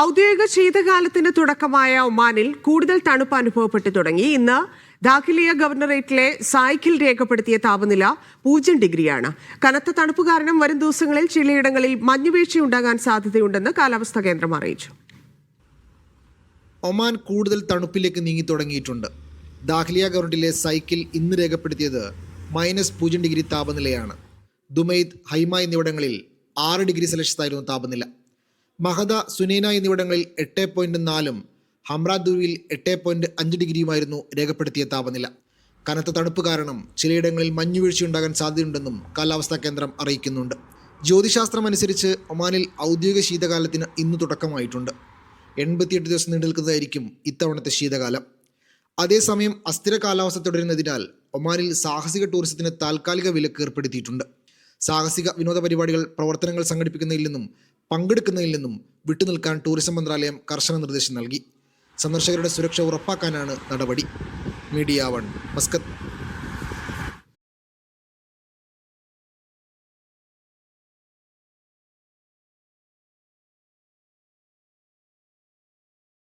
ഔദ്യോഗിക ശീതകാലത്തിന് തുടക്കമായ ഒമാനിൽ കൂടുതൽ തണുപ്പ് അനുഭവപ്പെട്ടു തുടങ്ങി. ഇന്ന് ദാഖിലിയ ഗവർണറേറ്റിലെ സായിക്കിൽ രേഖപ്പെടുത്തിയ താപനില പൂജ്യം ഡിഗ്രിയാണ്. കനത്ത തണുപ്പ് കാരണം വരും ദിവസങ്ങളിൽ ചിലയിടങ്ങളിൽ മഞ്ഞുവീഴ്ച മഞ്ഞുവീഴ്ചയുണ്ടാകാൻ സാധ്യതയുണ്ടെന്ന് കാലാവസ്ഥാ കേന്ദ്രം അറിയിച്ചു. ഒമാൻ കൂടുതൽ തണുപ്പിലേക്ക് നീങ്ങി തുടങ്ങിയിട്ടുണ്ട്. ദാഖ്ലിയ ഗവർണറിലെ സൈക്കിൾ ഇന്ന് രേഖപ്പെടുത്തിയത് മൈനസ് പൂജ്യം ഡിഗ്രി താപനിലയാണ്. ദുമൈദ് ഹൈമ എന്നിവിടങ്ങളിൽ ആറ് ഡിഗ്രി സെൽഷ്യസ് ആയിരുന്നു താപനില. മഹദ സുനൈന എന്നിവിടങ്ങളിൽ എട്ട് പോയിന്റ് നാലും ഹംറാദുവിൽ എട്ട് പോയിന്റ് അഞ്ച് ഡിഗ്രിയുമായിരുന്നു രേഖപ്പെടുത്തിയ താപനില. കനത്ത തണുപ്പ് കാരണം ചിലയിടങ്ങളിൽ മഞ്ഞുവീഴ്ചയുണ്ടാകാൻ സാധ്യതയുണ്ടെന്നും കാലാവസ്ഥാ കേന്ദ്രം അറിയിക്കുന്നുണ്ട്. ജ്യോതിശാസ്ത്രം അനുസരിച്ച് ഒമാനിൽ ഔദ്യോഗിക ശീതകാലത്തിന് ഇന്ന് തുടക്കമായിട്ടുണ്ട്. എൺപത്തിയെട്ട് ദിവസം നീണ്ടുനിൽക്കുന്നതായിരിക്കും ഇത്തവണത്തെ ശീതകാലം. അതേസമയം അസ്ഥിര കാലാവസ്ഥ തുടരുന്നതിനാൽ ഒമാനിൽ സാഹസിക ടൂറിസത്തിന് താൽക്കാലിക വിലക്ക് ഏർപ്പെടുത്തിയിട്ടുണ്ട്. സാഹസിക വിനോദ പരിപാടികൾ പ്രവർത്തനങ്ങൾ സംഘടിപ്പിക്കുന്നതിൽ നിന്നും പങ്കെടുക്കുന്നതിൽ നിന്നും വിട്ടുനിൽക്കാൻ ടൂറിസം മന്ത്രാലയം കർശന നിർദ്ദേശം നൽകി. സന്ദർശകരുടെ സുരക്ഷ ഉറപ്പാക്കാനാണ് നടപടി. Media one Muscat.